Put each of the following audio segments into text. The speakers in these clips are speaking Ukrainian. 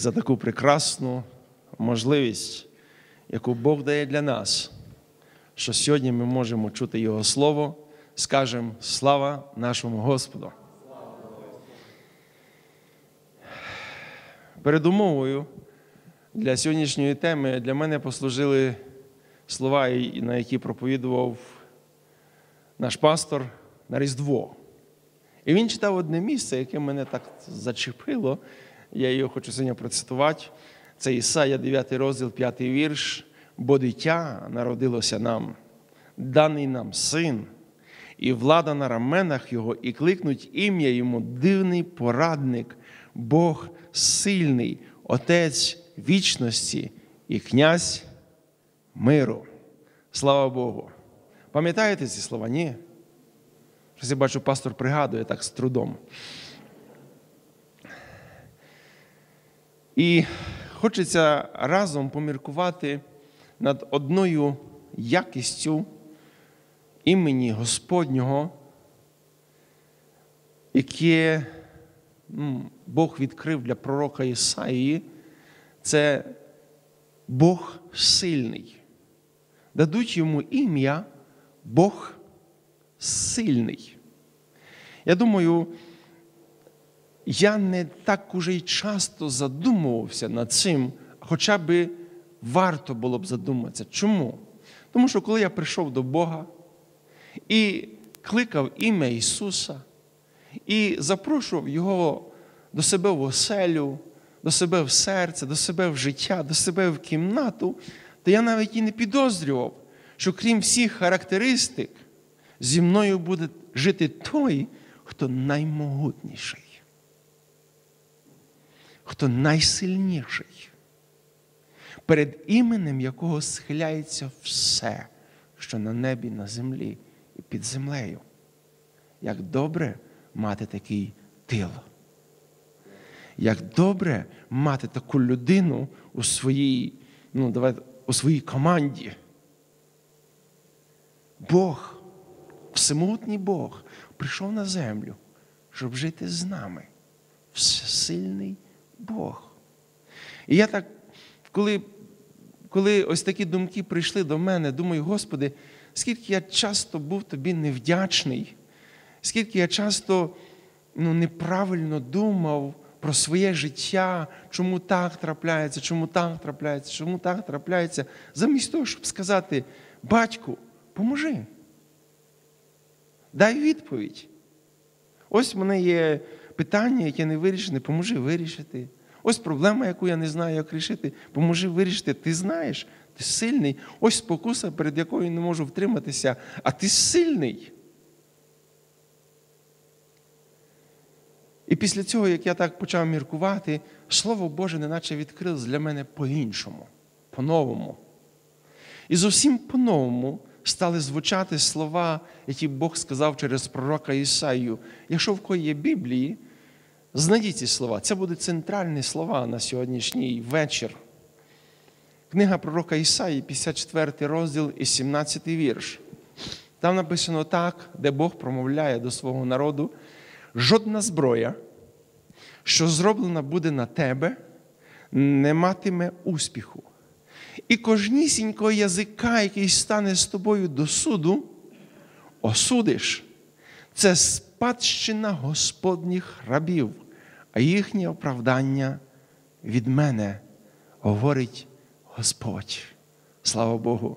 за таку прекрасну можливість, яку Бог дає для нас, що сьогодні ми можемо чути Його Слово, скажемо слава нашому Господу. Передумовою для сьогоднішньої теми для мене послужили слова, на які проповідував наш пастор на Різдво. І він читав одне місце, яке мене так зачепило. Я його хочу сьогодні процитувати. Це Ісая, 9 розділ, 5 вірш. Бо дитя народилося нам, даний нам син, і влада на раменах Його, і кликнуть ім'я йому дивний порадник, Бог сильний, Отець вічності і князь миру. Слава Богу. Пам'ятаєте ці слова? Ні? Щось я бачу, пастор пригадує так з трудом. І хочеться разом поміркувати над одною якістю імені Господнього, яке Бог відкрив для пророка Ісаїї, це Бог сильний. Дадуть йому ім'я Бог сильний. Я думаю, я не так уже й часто задумувався над цим, хоча би варто було б задуматися. Чому? Тому що коли я прийшов до Бога і кликав ім'я Ісуса, і запрошував Його до себе в оселю, до себе в серце, до себе в життя, до себе в кімнату, то я навіть і не підозрював, що крім всіх характеристик, зі мною буде жити той, хто наймогутніший, хто найсильніший, перед іменем якого схиляється все, що на небі, на землі і під землею. Як добре мати такий тил. Як добре мати таку людину у своїй, ну, давай, у своїй команді. Бог всемогутній Бог прийшов на землю, щоб жити з нами. Всесильний Бог. І я так, коли коли ось такі думки прийшли до мене, думаю, Господи, скільки я часто був тобі невдячний, скільки я часто ну, неправильно думав про своє життя, чому так трапляється, чому так трапляється, чому так трапляється, замість того, щоб сказати, батьку, поможи. Дай відповідь. Ось в мене є питання, яке не вирішене, поможи вирішити. Ось проблема, яку я не знаю, як рішити, поможи вирішити. Ти знаєш, ти сильний. Ось спокуса, перед якою не можу втриматися, а ти сильний. І після цього, як я так почав міркувати, Слово Боже, неначе відкрилось для мене по-іншому, по-новому. І зовсім по-новому стали звучати слова, які Бог сказав через пророка Ісаю. Якщо в кої є Біблії, знайдіть ці слова. Це будуть центральні слова на сьогоднішній вечір. Книга пророка Ісаї, 54 розділ і 17 вірш. Там написано так, де Бог промовляє до свого народу: жодна зброя, що зроблена буде на тебе, не матиме успіху. І кожнісінького язика, який стане з тобою до суду, осудиш. Це спадщина Господніх рабів, а їхнє оправдання від мене, говорить Господь. Слава Богу.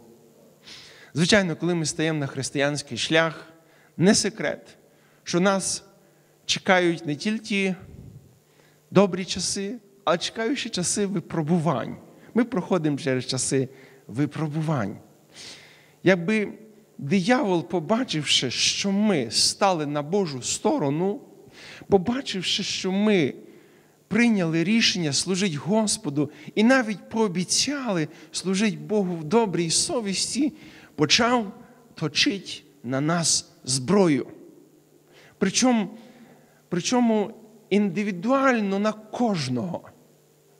Звичайно, коли ми стаємо на християнський шлях, не секрет, що нас чекають не тільки добрі часи, а чекають ще часи випробувань. Ми проходимо через часи випробувань. Якби диявол, побачивши, що ми стали на Божу сторону, побачивши, що ми прийняли рішення служити Господу і навіть пообіцяли служити Богу в добрій совісті, почав точити на нас зброю. Причому, Причому індивідуально на кожного.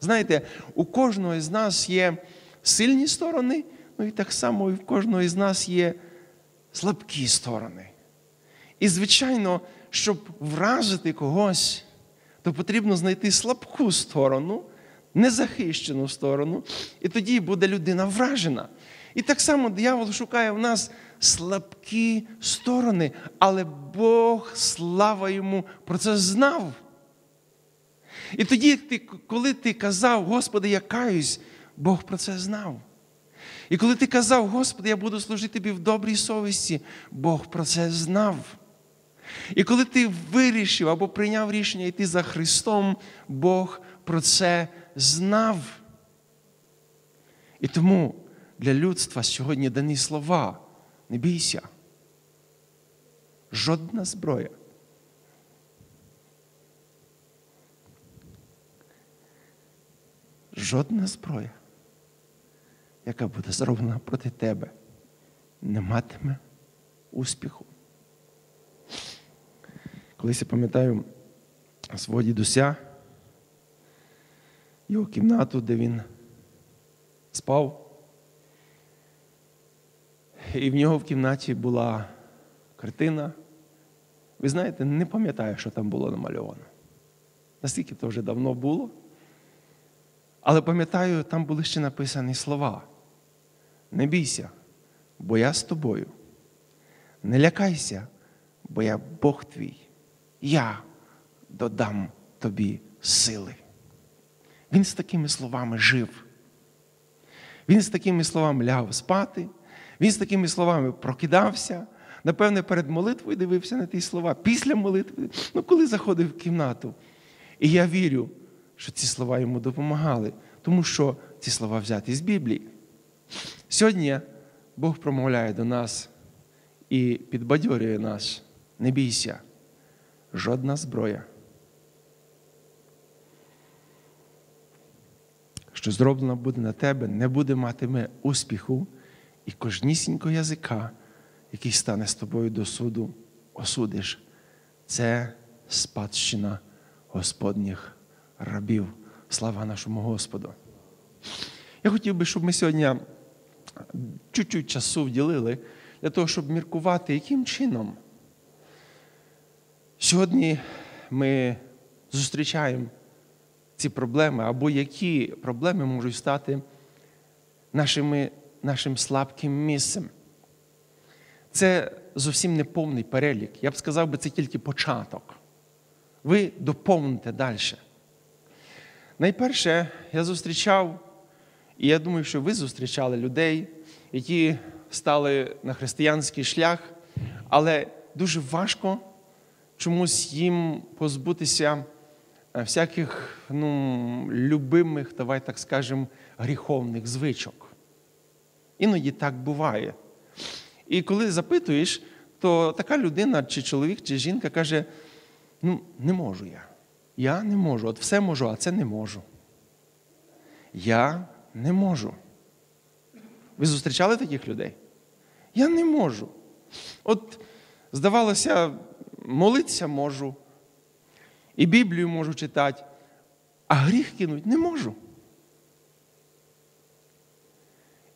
Знаєте, у кожного з нас є сильні сторони, ну і так само і в кожного із нас є слабкі сторони. І, звичайно, щоб вразити когось, то потрібно знайти слабку сторону незахищену сторону, і тоді буде людина вражена. І так само диявол шукає в нас слабкі сторони, але Бог, слава йому, про це знав. І тоді, коли ти казав, Господи, я каюсь, Бог про це знав. І коли ти казав, Господи, я буду служити тобі в добрій совісті, Бог про це знав. І коли ти вирішив або прийняв рішення йти за Христом, Бог про це знав. І тому для людства сьогодні дані слова. Не бійся. Жодна зброя. Жодна зброя, яка буде зроблена проти тебе, не матиме успіху. Колись я пам'ятаю свого дідуся, його кімнату, де він спав. І в нього в кімнаті була картина. Ви знаєте, не пам'ятаю, що там було намальовано. Настільки то вже давно було. Але пам'ятаю, там були ще написані слова. Не бійся, бо я з тобою. Не лякайся, бо я Бог твій. Я додам тобі сили. Він з такими словами жив. Він з такими словами ляг спати. Він з такими словами прокидався, напевне, перед молитвою дивився на ті слова, після молитви, ну коли заходив в кімнату. І я вірю, що ці слова йому допомагали, тому що ці слова взяті з Біблії. Сьогодні Бог промовляє до нас і підбадьорює нас. Не бійся, жодна зброя. Що зроблено буде на тебе, не буде матиме успіху і кожнісінько язика, який стане з тобою до суду, осудиш. Це спадщина Господніх рабів. Слава нашому Господу. Я хотів би, щоб ми сьогодні чуть-чуть часу вділили для того, щоб міркувати, яким чином. Сьогодні ми зустрічаємо ці проблеми, або які проблеми можуть стати нашими нашим слабким місцем. Це зовсім не повний перелік. Я б сказав би, це тільки початок. Ви доповните далі. Найперше, я зустрічав, і я думаю, що ви зустрічали людей, які стали на християнський шлях, але дуже важко чомусь їм позбутися е, всяких ну, любимих, давай так скажемо, гріховних звичок. Іноді так буває. І коли запитуєш, то така людина, чи чоловік, чи жінка каже: ну, не можу я. Я не можу. От все можу, а це не можу. Я не можу. Ви зустрічали таких людей? Я не можу. От, здавалося, молитися можу, і Біблію можу читати, а гріх кинуть не можу.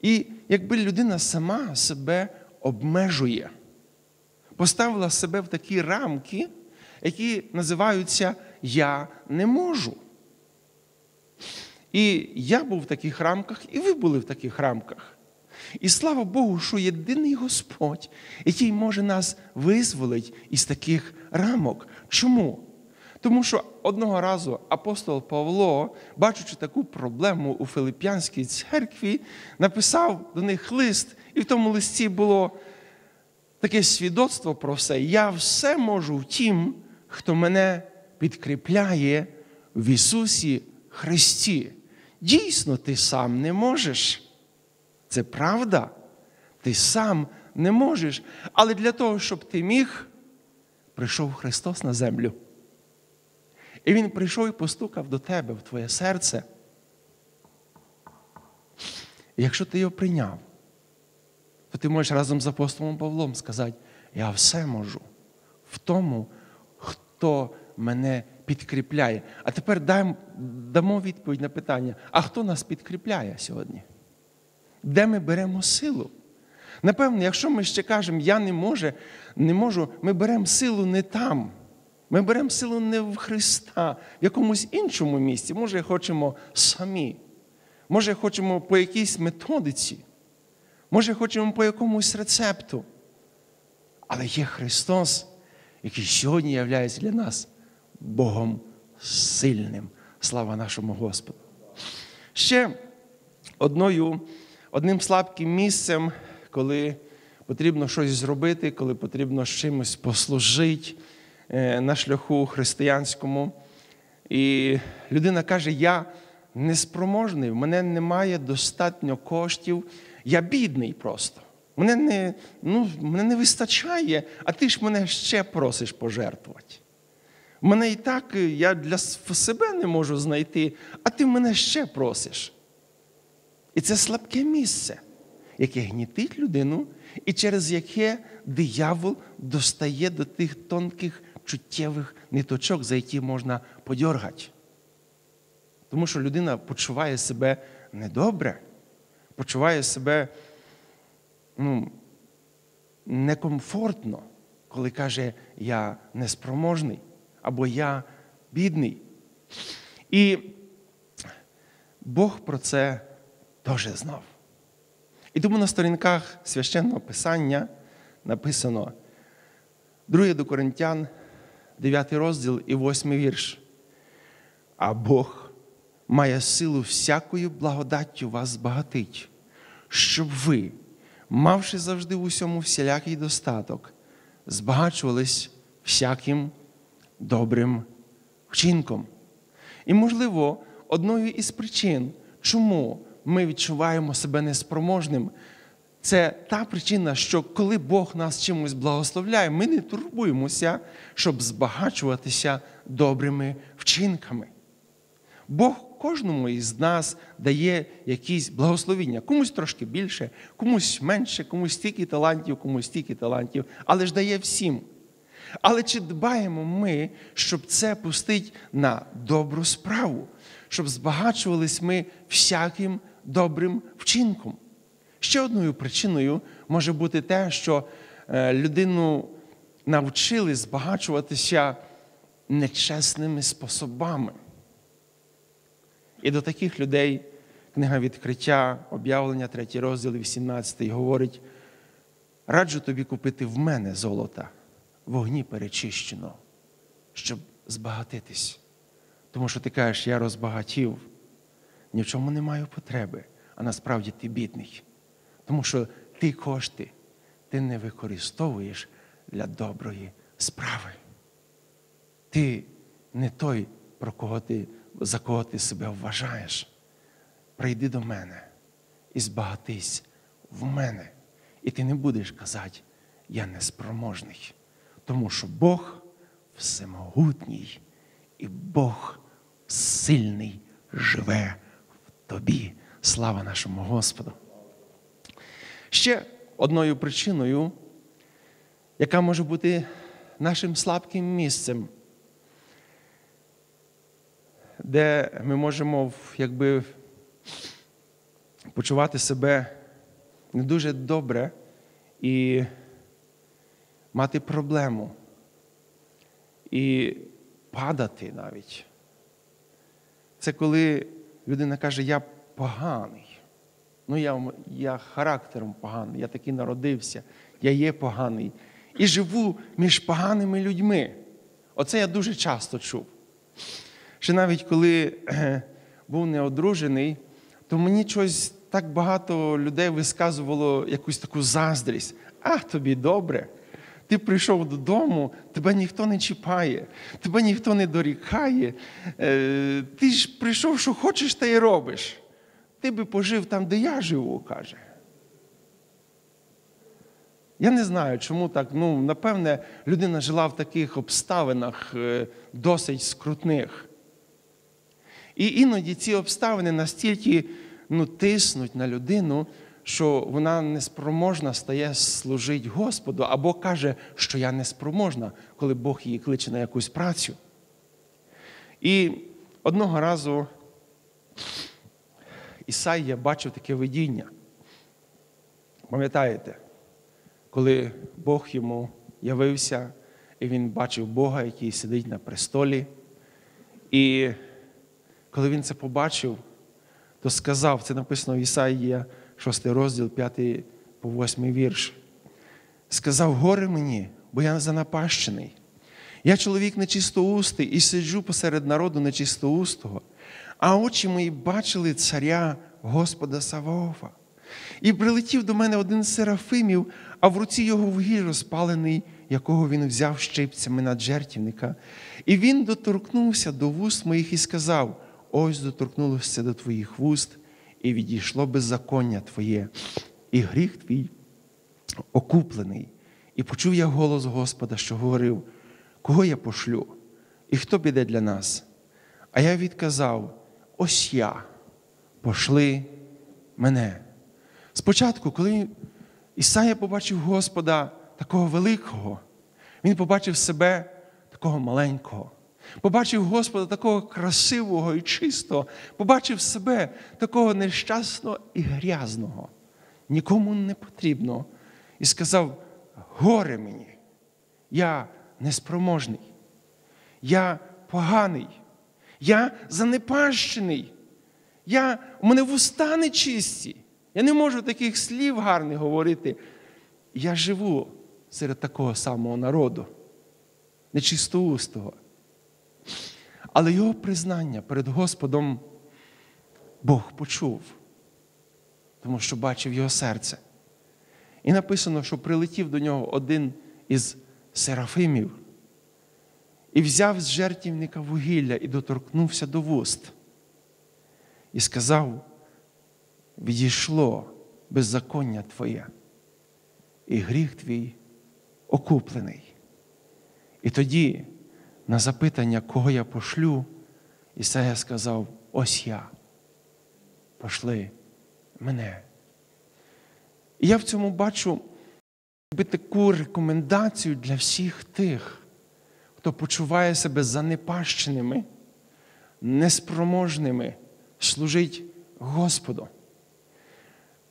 І якби людина сама себе обмежує, поставила себе в такі рамки, які називаються Я не можу. І я був в таких рамках, і ви були в таких рамках. І слава Богу, що єдиний Господь, який може нас визволити із таких рамок. Чому? Тому що одного разу апостол Павло, бачучи таку проблему у Филип'янській церкві, написав до них лист, і в тому листі було таке свідоцтво про все. Я все можу в тім, хто мене підкріпляє в Ісусі Христі. Дійсно, ти сам не можеш. Це правда. Ти сам не можеш. Але для того, щоб ти міг, прийшов Христос на землю. І Він прийшов і постукав до тебе в твоє серце. І якщо ти його прийняв, то ти можеш разом з апостолом Павлом сказати, я все можу в тому, хто мене підкріпляє. А тепер дамо відповідь на питання: а хто нас підкріпляє сьогодні? Де ми беремо силу? Напевно, якщо ми ще кажемо, я не можу, не можу, ми беремо силу не там. Ми беремо силу не в Христа, в якомусь іншому місці. Може, хочемо самі. Може, хочемо по якійсь методиці. Може, хочемо по якомусь рецепту. Але є Христос, який сьогодні є для нас Богом сильним. Слава нашому Господу. Ще одною, одним слабким місцем, коли потрібно щось зробити, коли потрібно з чимось послужити е, на шляху християнському. І людина каже: Я неспроможний, в мене немає достатньо коштів, я бідний просто. Мене не ну, мене не вистачає, а ти ж мене ще просиш пожертвувати. Мене і так я для себе не можу знайти, а ти мене ще просиш. І це слабке місце, яке гнітить людину, і через яке диявол достає до тих тонких чуттєвих ниточок, за які можна подьоргати. Тому що людина почуває себе недобре, почуває себе ну, некомфортно, коли каже, я неспроможний або я бідний. І Бог про це теж знав. І тому на сторінках священного Писання написано 2 до Коринтян, 9 розділ і 8 вірш. А Бог має силу всякою благодаттю вас збагатить, щоб ви, мавши завжди в усьому всілякий достаток, збагачувались всяким добрим вчинком. І, можливо, одною із причин, чому ми відчуваємо себе неспроможним, це та причина, що коли Бог нас чимось благословляє, ми не турбуємося, щоб збагачуватися добрими вчинками. Бог кожному із нас дає якісь благословіння, комусь трошки більше, комусь менше, комусь стільки талантів, комусь стільки талантів, але ж дає всім. Але чи дбаємо ми, щоб це пустити на добру справу, щоб збагачувались ми всяким добрим вчинком? Ще одною причиною може бути те, що е, людину навчили збагачуватися нечесними способами. І до таких людей книга відкриття, об'явлення, 3 розділ, 18 говорить: раджу тобі купити в мене золота вогні перечищено, щоб збагатитись. Тому що ти кажеш, я розбагатів, ні в чому не маю потреби, а насправді ти бідний. Тому що ті кошти ти не використовуєш для доброї справи. Ти не той, про кого ти, за кого ти себе вважаєш. Прийди до мене і збагатись в мене. І ти не будеш казати, я неспроможний. Тому що Бог всемогутній і Бог сильний живе в тобі. Слава нашому Господу. Ще одною причиною, яка може бути нашим слабким місцем, де ми можемо якби, почувати себе не дуже добре і мати проблему і падати навіть. Це коли людина каже, я поганий. Ну, я я характером поганий, я такий народився, я є поганий. І живу між поганими людьми. Оце я дуже часто чув. Ще навіть коли був неодружений, то мені щось так багато людей висказувало якусь таку заздрість. А, тобі добре. Ти прийшов додому, тебе ніхто не чіпає, тебе ніхто не дорікає. Е, ти ж прийшов, що хочеш, та й робиш. Ти би пожив там, де я живу, каже. Я не знаю, чому так. Ну, Напевне, людина жила в таких обставинах е, досить скрутних. І іноді ці обставини настільки ну, тиснуть на людину, що вона неспроможна стає служити Господу, або каже, що я неспроможна, коли Бог її кличе на якусь працю. І одного разу Ісаїя бачив таке видіння. Пам'ятаєте, коли Бог йому явився і він бачив Бога, який сидить на престолі. І коли він це побачив, то сказав, це написано в Ісаїя, 6 розділ, 5 по 8 вірш. Сказав, горе мені, бо я занапащений. Я чоловік нечистоустий і сиджу посеред народу нечистоустого, а очі мої бачили царя Господа Саваофа. І прилетів до мене один з серафимів, а в руці його вугіль розпалений, якого він взяв щипцями над жертівника. І він доторкнувся до вуст моїх і сказав: Ось доторкнулося до твоїх вуст, і відійшло беззаконня Твоє, і гріх твій окуплений. І почув я голос Господа, що говорив: Кого я пошлю? І хто піде для нас? А я відказав: Ось я, пошли мене. Спочатку, коли Ісая побачив Господа такого великого, він побачив себе такого маленького, побачив Господа такого красивого і чистого, побачив себе такого нещасного і грязного, нікому не потрібно. І сказав: горе мені, я неспроможний, я поганий, я занепащений, я, у мене вуста нечисті. Я не можу таких слів гарних говорити. Я живу серед такого самого народу, нечистоустого. Але його признання перед Господом Бог почув, тому що бачив його серце. І написано, що прилетів до нього один із серафимів і взяв з жертівника вугілля і доторкнувся до вуст. І сказав, відійшло беззаконня Твоє, і гріх твій окуплений. І тоді, на запитання, кого я пошлю, Ісая сказав: ось я, пошли мене. І я в цьому бачу таку рекомендацію для всіх тих, хто почуває себе занепащеними, неспроможними служить Господу.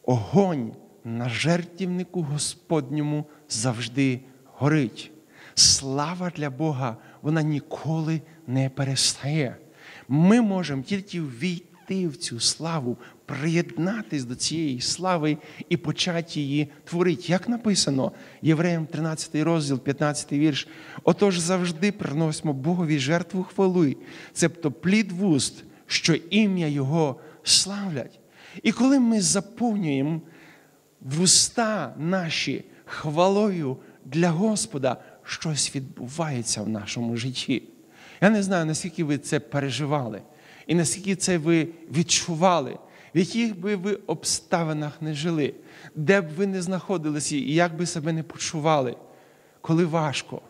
Огонь на жертівнику Господньому завжди горить. Слава для Бога, вона ніколи не перестає. Ми можемо тільки війти в цю славу, приєднатись до цієї слави і почати її творити. Як написано Євреям 13 розділ, 15 вірш. Отож завжди приносимо Богові жертву хвали, цебто плід вуст, що ім'я Його славлять. І коли ми заповнюємо вуста наші хвалою для Господа, щось відбувається в нашому житті. Я не знаю, наскільки ви це переживали, і наскільки це ви відчували, в яких би ви обставинах не жили, де б ви не знаходилися і як би себе не почували, коли важко.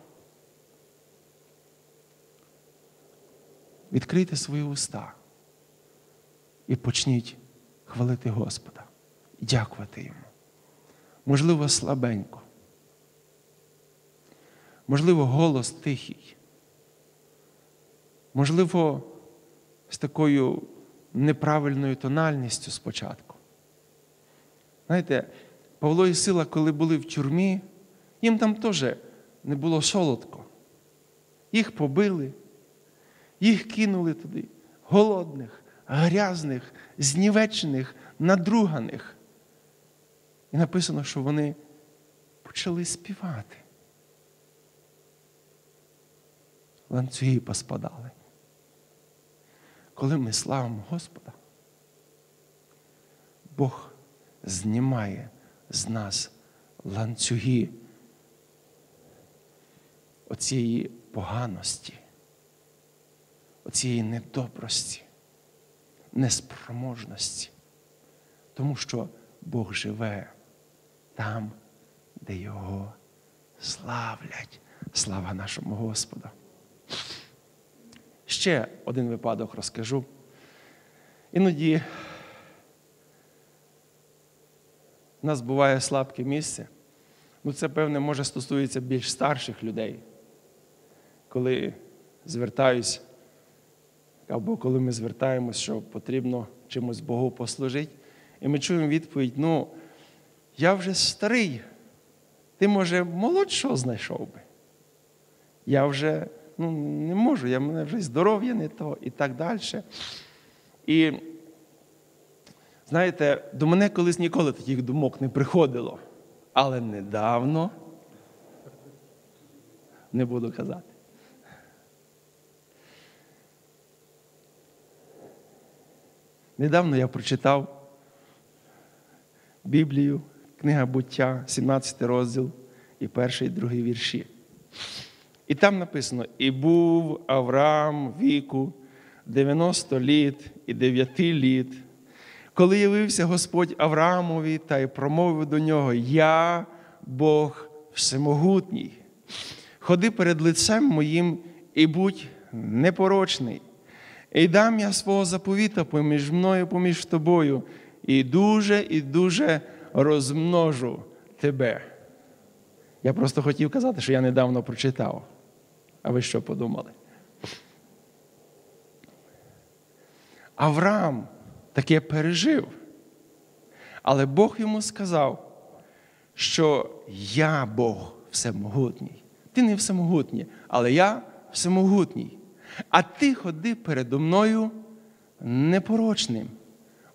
Відкрийте свої уста і почніть хвалити Господа дякувати Йому. Можливо, слабенько. Можливо, голос тихий. Можливо, з такою неправильною тональністю спочатку. Знаєте, Павло і Сила, коли були в тюрмі, їм там теж не було солодко. Їх побили, їх кинули туди, голодних, грязних, знівечених, надруганих. І написано, що вони почали співати. Ланцюги поспадали. Коли ми славимо Господа, Бог знімає з нас ланцюги оцієї поганості, оцієї недобрості неспроможності, тому що Бог живе там, де Його славлять. Слава нашому Господу. Ще один випадок розкажу. Іноді в нас буває слабке місце. Ну, це, певне, може стосується більш старших людей, коли звертаюсь або коли ми звертаємось, що потрібно чимось Богу послужити, і ми чуємо відповідь: ну, я вже старий, ти, може, молодшого знайшов би. Я вже ну, не можу, я мене вже здоров'я не то і так далі. І знаєте, до мене колись ніколи таких думок не приходило. Але недавно не буду казати. Недавно я прочитав Біблію, книга буття, 17 розділ і перший і другий вірші. І там написано: І був Авраам віку 90 літ і 9 літ, коли явився Господь Авраамові та й промовив до нього: Я Бог всемогутній. Ходи перед лицем моїм і будь непорочний. І дам я свого заповіта поміж мною, поміж тобою, і дуже і дуже розмножу тебе. Я просто хотів казати, що я недавно прочитав. А ви що подумали? Авраам таке пережив. Але Бог йому сказав, що я Бог всемогутній. Ти не всемогутній, але я всемогутній. А ти ходи передо мною непорочним.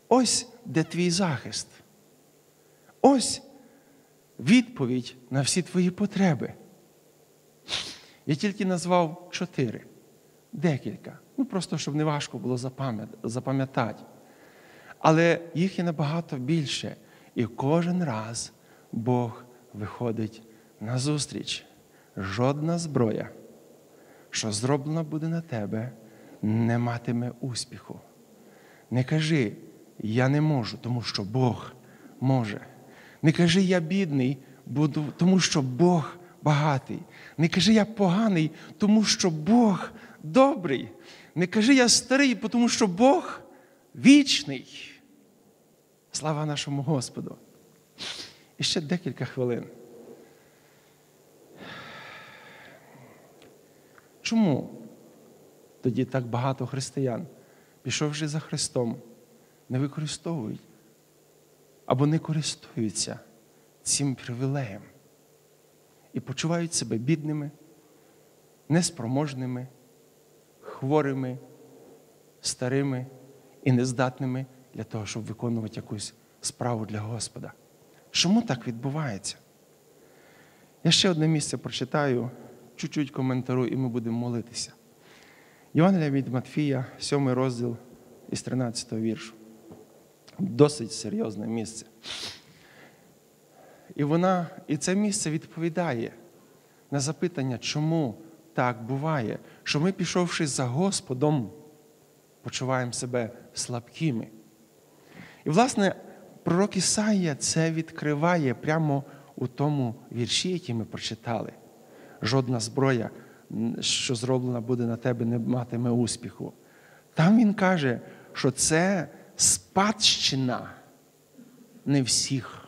Ось де твій захист. Ось відповідь на всі твої потреби. Я тільки назвав чотири, декілька. Ну, просто щоб не важко було запам'ятати. Але їх є набагато більше. І кожен раз Бог виходить на зустріч. Жодна зброя, що зроблена буде на тебе, не матиме успіху. Не кажи, я не можу, тому що Бог може. Не кажи, я бідний, тому що Бог багатий. Не кажи, я поганий, тому що Бог добрий. Не кажи, я старий, тому що Бог вічний. Слава нашому Господу. І ще декілька хвилин. Чому тоді так багато християн, пішовши за Христом, не використовують або не користуються цим привілеєм і почувають себе бідними, неспроможними, хворими, старими і нездатними для того, щоб виконувати якусь справу для Господа. Чому так відбувається? Я ще одне місце прочитаю, чуть-чуть коментару, і ми будемо молитися. Євангелія від Матфія, 7 розділ із 13 віршу. Досить серйозне місце. І вона, і це місце відповідає на запитання, чому так буває, що ми, пішовши за Господом, почуваємо себе слабкими. І, власне, пророк Ісаїя це відкриває прямо у тому вірші, який ми прочитали. Жодна зброя, що зроблена буде на тебе, не матиме успіху. Там він каже, що це спадщина не всіх.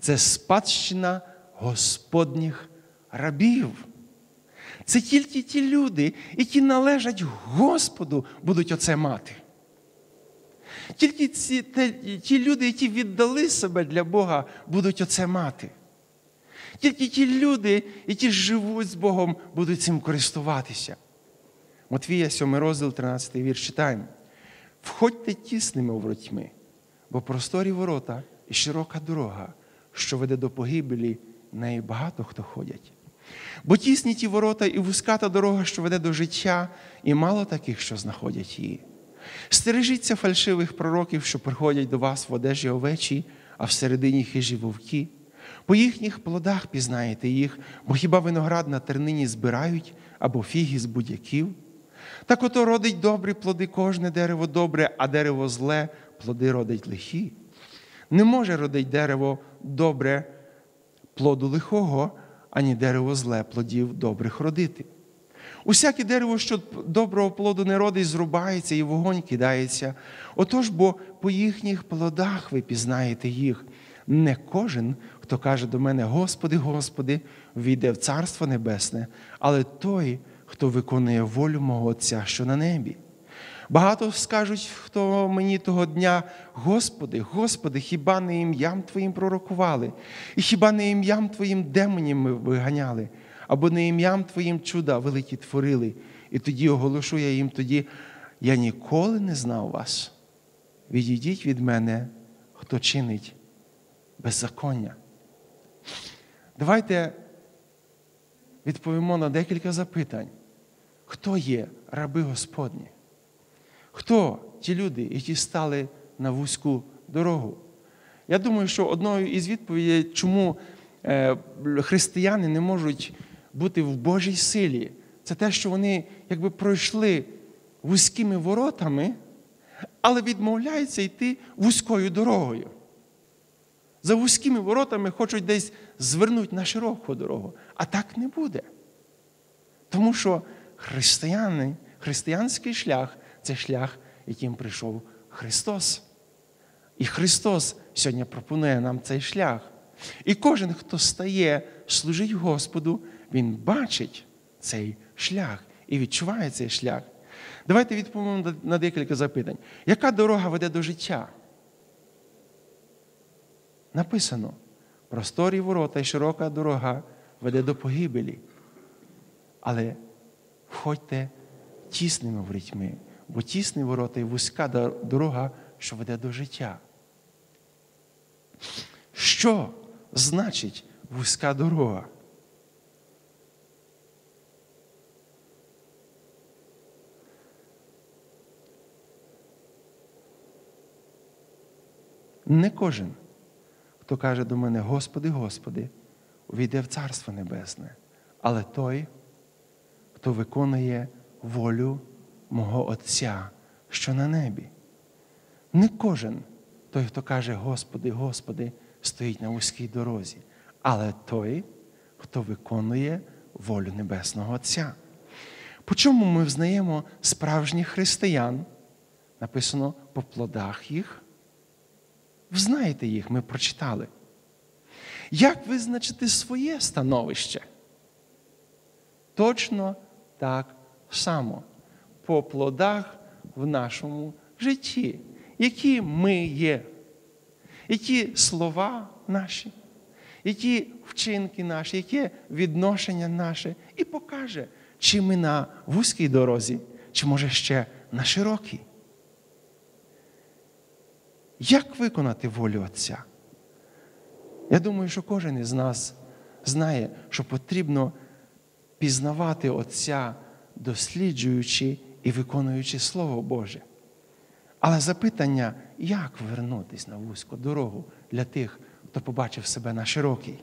Це спадщина Господніх рабів. Це тільки ті люди, які належать Господу, будуть оце мати. Тільки ці, те, ті люди, які віддали себе для Бога, будуть оце мати. Тільки ті люди, які живуть з Богом, будуть цим користуватися. Матвія, 7 розділ, 13 вірш читаємо. Входьте тісними воротьми, бо просторі ворота і широка дорога, що веде до погибелі, неї багато хто ходять. Бо тісні ті ворота і вузька та дорога, що веде до життя, і мало таких, що знаходять її. Стережіться фальшивих пророків, що приходять до вас в одежі овечі, а всередині хижі вовки. По їхніх плодах пізнаєте їх, бо хіба виноград на тернині збирають або фіги з будь-яків? Так ото родить добрі плоди кожне дерево добре, а дерево зле, плоди родить лихі. Не може родить дерево добре плоду лихого, ані дерево зле плодів добрих родити. Усяке дерево, що доброго плоду не родить, зрубається і вогонь кидається. Отож, бо по їхніх плодах ви пізнаєте їх. Не кожен, хто каже до мене, Господи, Господи, війде в Царство Небесне, але той, хто виконує волю мого Отця, що на небі. Багато скажуть, хто мені того дня, Господи, Господи, хіба не ім'ям Твоїм пророкували, і хіба не ім'ям Твоїм демонів ми виганяли, або не ім'ям Твоїм чуда великі творили. І тоді оголошу я їм тоді, я ніколи не знав вас. Відійдіть від мене, хто чинить беззаконня. Давайте відповімо на декілька запитань. Хто є раби Господні? Хто ті люди, які стали на вузьку дорогу? Я думаю, що одною із відповідей, чому е, християни не можуть бути в Божій силі, це те, що вони якби пройшли вузькими воротами, але відмовляються йти вузькою дорогою. За вузькими воротами хочуть десь звернути на широку дорогу. А так не буде. Тому що християни, християнський шлях це шлях, яким прийшов Христос. І Христос сьогодні пропонує нам цей шлях. І кожен, хто стає, служить Господу, він бачить цей шлях і відчуває цей шлях. Давайте відповімо на декілька запитань. Яка дорога веде до життя? Написано: просторі ворота і широка дорога веде до погибелі. Але входьте тісними ворітьми, бо тісні ворота і вузька дорога, що веде до життя. Що значить вузька дорога? Не кожен, хто каже до мене, Господи, Господи, увійде в Царство Небесне, але той, хто виконує волю мого Отця, що на небі. Не кожен той, хто каже, Господи, Господи, стоїть на вузькій дорозі, але той, хто виконує волю Небесного Отця. По чому ми взнаємо справжніх християн? Написано по плодах їх. Взнаєте їх, ми прочитали. Як визначити своє становище? Точно так само. По плодах в нашому житті, які ми є, які слова наші, які вчинки наші, яке відношення наше, і покаже, чи ми на вузькій дорозі, чи може ще на широкій. Як виконати волю Отця? Я думаю, що кожен із нас знає, що потрібно пізнавати Отця, досліджуючи і виконуючи Слово Боже. Але запитання, як вернутися на вузьку дорогу для тих, хто побачив себе на широкій?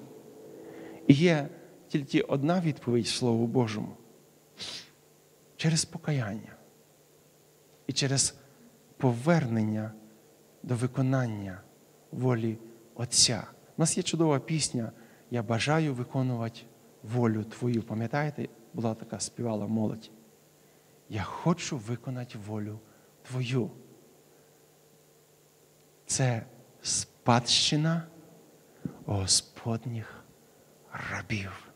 І є тільки одна відповідь Слову Божому через покаяння і через повернення до виконання волі Отця. У нас є чудова пісня. Я бажаю виконувати волю Твою. Пам'ятаєте, була така співала молодь. Я хочу виконати волю Твою. Це спадщина Господніх рабів.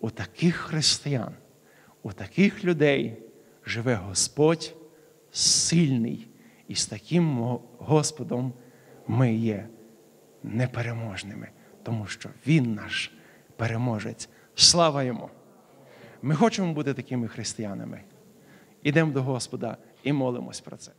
У таких християн, у таких людей живе Господь сильний. І з таким Господом ми є непереможними, тому що Він наш переможець. Слава йому! Ми хочемо бути такими християнами. Ідемо до Господа і молимось про це.